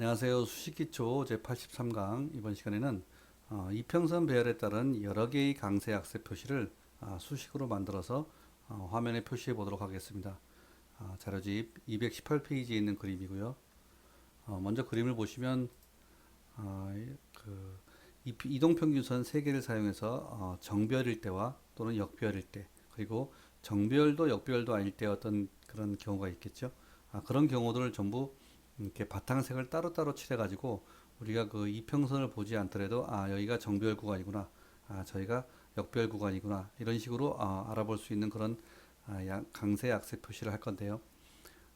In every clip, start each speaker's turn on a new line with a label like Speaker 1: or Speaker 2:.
Speaker 1: 안녕하세요. 수식기초 제83강 이번 시간에는 어, 이평선 배열에 따른 여러 개의 강세 약세 표시를 아, 수식으로 만들어서 어, 화면에 표시해 보도록 하겠습니다. 아, 자료집 218페이지에 있는 그림이고요. 어, 먼저 그림을 보시면 아, 이- 그 이- 이동평균선 3개를 사용해서 어, 정별일 때와 또는 역별일 때 그리고 정별도 역별도 아닐 때 어떤 그런 경우가 있겠죠. 아, 그런 경우들을 전부 이렇게 바탕색을 따로따로 칠해가지고 우리가 그 이평선을 보지 않더라도 아 여기가 정별 구간이구나 아 저희가 역별 구간이구나 이런 식으로 아, 알아볼 수 있는 그런 아, 양- 강세 약세 표시를 할 건데요.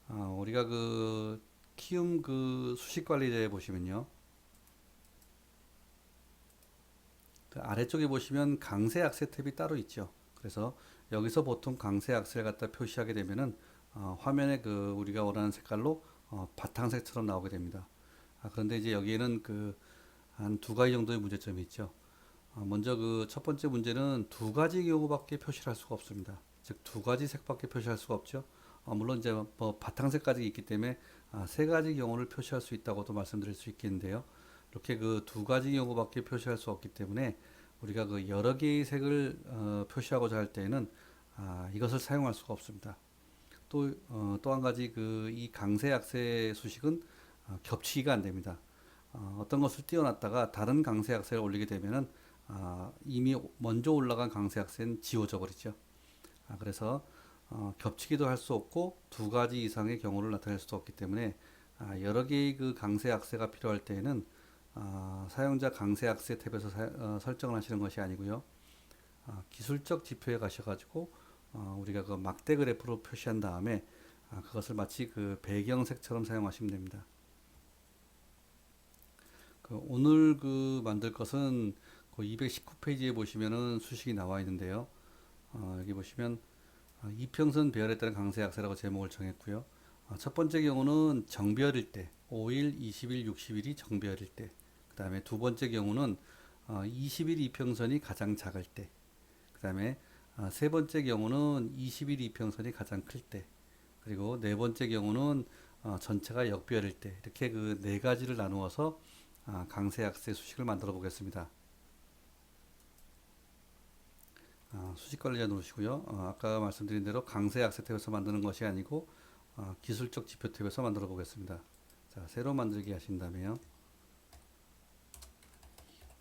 Speaker 1: 아, 우리가 그 키움 그 수식 관리자에 보시면요. 그 아래쪽에 보시면 강세 약세 탭이 따로 있죠. 그래서 여기서 보통 강세 약세를 갖다 표시하게 되면은 어, 화면에 그 우리가 원하는 색깔로 어, 바탕색처럼 나오게 됩니다. 아, 그런데 이제 여기에는 그 한 두 가지 정도의 문제점이 있죠. 어, 먼저 그 첫 번째 문제는 두 가지 경우밖에 표시를 할 수가 없습니다. 즉 두 가지 색밖에 표시할 수가 없죠. 어, 물론 이제 뭐 바탕색까지 있기 때문에 아, 세 가지 경우를 표시할 수 있다고도 말씀드릴 수 있겠는데요. 이렇게 그 두 가지 경우밖에 표시할 수 없기 때문에 우리가 그 여러 개의 색을 어, 표시하고자 할 때에는 아, 이것을 사용할 수가 없습니다. 또, 어, 또한 가지 그 이 강세 약세 수식은 어, 겹치기가 안 됩니다. 어, 어떤 것을 띄워놨다가 다른 강세 약세를 올리게 되면은 아, 이미 먼저 올라간 강세 약세는 지워져 버리죠. 아, 그래서 어, 겹치기도 할 수 없고 두 가지 이상의 경우를 나타낼 수도 없기 때문에 아, 여러 개의 그 강세 약세가 필요할 때에는 아, 사용자 강세 약세 탭에서 사- 어, 설정을 하시는 것이 아니고요. 아, 기술적 지표에 가셔가지고 어, 우리가 그 막대 그래프로 표시한 다음에 아, 그것을 마치 그 배경색처럼 사용하시면 됩니다. 그 오늘 그 만들 것은 그 219페이지에 보시면은 수식이 나와 있는데요. 어, 여기 보시면 어, 이평선 배열에 따른 강세 약세라고 제목을 정했고요. 어, 첫 번째 경우는 정별일 때, 5일, 20일, 60일이 정별일 때. 그 다음에 두 번째 경우는 어, 20일 이평선이 가장 작을 때. 그 다음에 아, 세 번째 경우는 20일 이평선이 가장 클 때, 그리고 네 번째 경우는 어, 전체가 역별일 때, 이렇게 그 네 가지를 나누어서 아, 강세 약세 수식을 만들어 보겠습니다. 아, 수식 관리자 누르시고요. 어, 아까 말씀드린 대로 강세 약세 탭에서 만드는 것이 아니고 어, 기술적 지표 탭에서 만들어 보겠습니다. 자, 새로 만들기 하신 다음에요.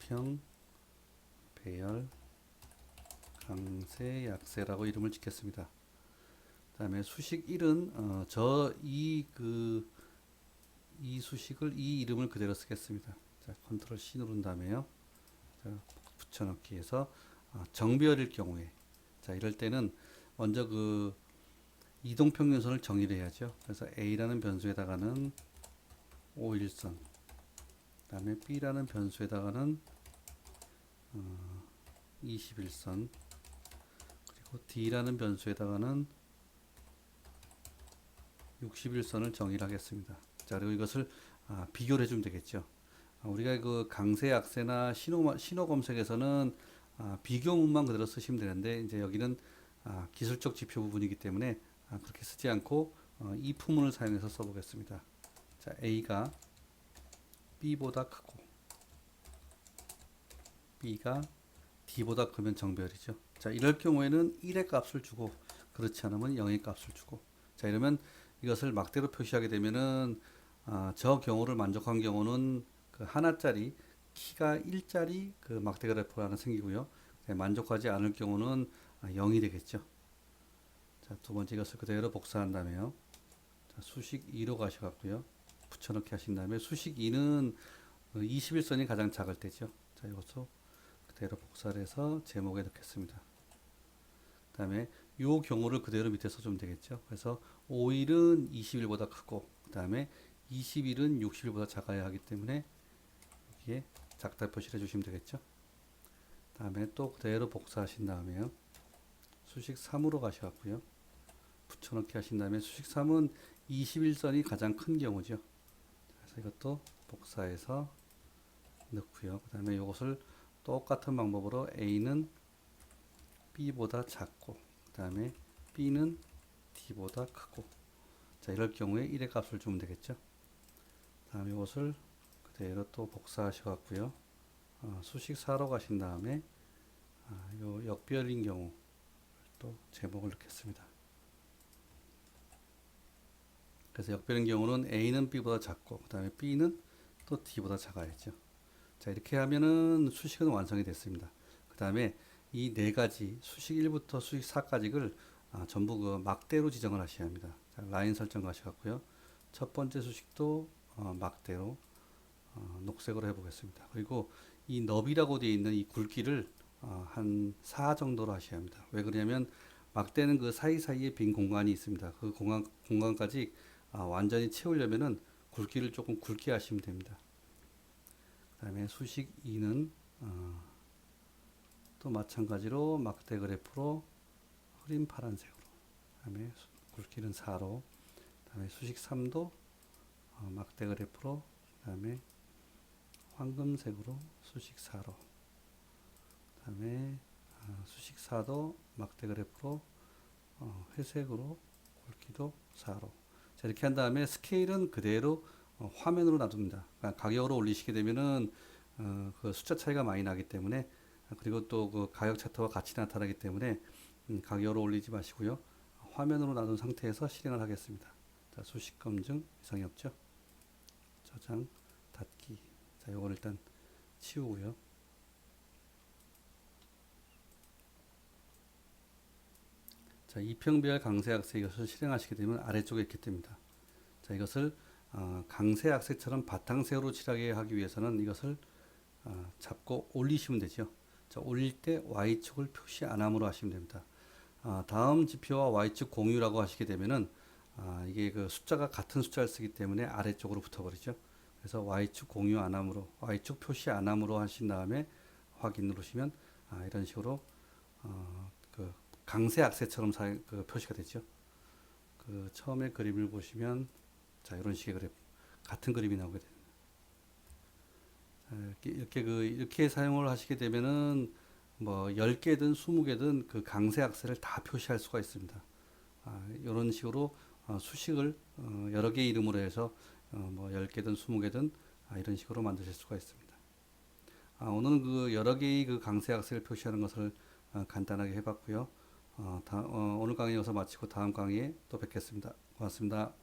Speaker 1: 평 배열 강세 약세라고 이름을 짓겠습니다. 그 다음에 수식 1은 어, 저이 그 이 수식을 이 이름을 그대로 쓰겠습니다. 자, 컨트롤 C 누른 다음에요. 자, 붙여넣기 해서 아, 정비열일 경우에 자, 이럴 때는 먼저 그 이동 평균선을 정의를 해야죠. 그래서 A라는 변수에다가는 5일선 그 다음에 B라는 변수에다가는 어, 21선 그리고 D라는 변수에다가는 61선을 정의를 하겠습니다. 자, 그리고 이것을 아, 비교를 해주면 되겠죠. 아, 우리가 그 강세 약세나 신호, 신호 검색에서는 아, 비교문만 그대로 쓰시면 되는데, 이제 여기는 아, 기술적 지표 부분이기 때문에 아, 그렇게 쓰지 않고 어, 이 부문을 사용해서 써보겠습니다. 자, A가 B보다 크고, B가 D보다 크면 정별이죠. 자, 이럴 경우에는 1의 값을 주고, 그렇지 않으면 0의 값을 주고, 자, 이러면 이것을 막대로 표시하게 되면은 아, 저 경우를 만족한 경우는 그 하나짜리 키가 1짜리 그 막대 그래프가 하나 생기고요. 네, 만족하지 않을 경우는 아, 0이 되겠죠. 자, 두 번째 이것을 그대로 복사한 다음에요. 자, 수식 2로 가셔갖고요. 붙여넣기 하신 다음에 수식 2는 21선이 가장 작을 때죠. 자, 이것도 그대로 복사를 해서 제목에 넣겠습니다. 그 다음에 요 경우를 그대로 밑에 써주면 되겠죠. 그래서 5일은 20일보다 크고, 그 다음에 20일은 60일보다 작아야 하기 때문에 여기에 작다 표시를 해주시면 되겠죠. 다음에 또 그대로 복사하신 다음에요. 수식 3으로 가셔갖고요. 붙여넣기 하신 다음에 수식 3은 21선이 가장 큰 경우죠. 그래서 이것도 복사해서 넣고요. 그 다음에 이것을 똑같은 방법으로 A는 B보다 작고 그 다음에 B는 D보다 크고 자 이럴 경우에 1의 값을 주면 되겠죠 다음에 이것을 그대로 또 복사하셔 갖고요. 어, 수식 4로 가신 다음에 아, 요 역별인 경우 또 제목을 넣겠습니다. 그래서 역별인 경우는 A는 B보다 작고 그 다음에 B는 또 D보다 작아야죠. 자 이렇게 하면은 수식은 완성이 됐습니다. 그 다음에 이 네 가지 수식 1부터 수식 4까지를 아, 전부 그 막대로 지정을 하셔야 합니다. 자, 라인 설정 가셔갖고요. 첫 번째 수식도 어, 막대로 어, 녹색으로 해보겠습니다. 그리고 이 너비라고 되어 있는 이 굵기를 어, 한4 정도로 하셔야 합니다. 왜 그러냐면 막대는 그 사이사이에 빈 공간이 있습니다. 그 공간, 공간까지 아, 완전히 채우려면은 굵기를 조금 굵게 하시면 됩니다. 그 다음에 수식 2는 어, 또 마찬가지로 막대 그래프로 흐린 파란색으로 그 다음에 수- 굵기는 4로 그 다음에 수식 3도 어, 막대 그래프로 그 다음에 황금색으로 수식 4로 그 다음에 아, 수식 4도 막대 그래프로 어, 회색으로 굵기도 4로. 자 이렇게 한 다음에 스케일은 그대로 어, 화면으로 놔둡니다. 그러니까 가격으로 올리시게 되면은 어, 그 숫자 차이가 많이 나기 때문에 아, 그리고 또 그 가격 차트와 같이 나타나기 때문에 음, 가격으로 올리지 마시고요. 화면으로 놔둔 상태에서 실행을 하겠습니다. 자 수식 검증 이상이 없죠? 저장 닫기. 자 요걸 일단 치우고요. 자 이평별 강세 악세 이것을 실행하시게 되면 아래쪽에 이렇게 뜹니다. 자 이것을 어, 강세 악세처럼 바탕색으로 칠하게 하기 위해서는 이것을 어, 잡고 올리시면 되죠 자 올릴 때 Y축을 표시 안 함으로 하시면 됩니다 아, 다음 지표와 Y축 공유라고 하시게 되면은 아, 이게 그 숫자가 같은 숫자를 쓰기 때문에 아래쪽으로 붙어버리죠. 그래서 Y축 공유 안 함으로 Y축 표시 안 함으로 하신 다음에 확인 누르시면 아, 이런 식으로 어, 그 강세 악세처럼 사, 그 표시가 되죠. 그 처음에 그림을 보시면 자 이런 식의 그래프 같은 그림이 나오게 됩니다. 자, 이렇게, 그 이렇게 사용을 하시게 되면은 뭐 10개든 20개든 그 강세 악셀을 다 표시할 수가 있습니다. 아, 이런 식으로 어, 수식을 어, 여러 개 이름으로 해서 어, 뭐 10개든 20개든 아, 이런 식으로 만드실 수가 있습니다. 아, 오늘은 그 여러 개의 그 강세 악셀을 표시하는 것을 어, 간단하게 해봤고요. 어, 다, 어, 오늘 강의 여기서 마치고 다음 강의에 또 뵙겠습니다. 고맙습니다.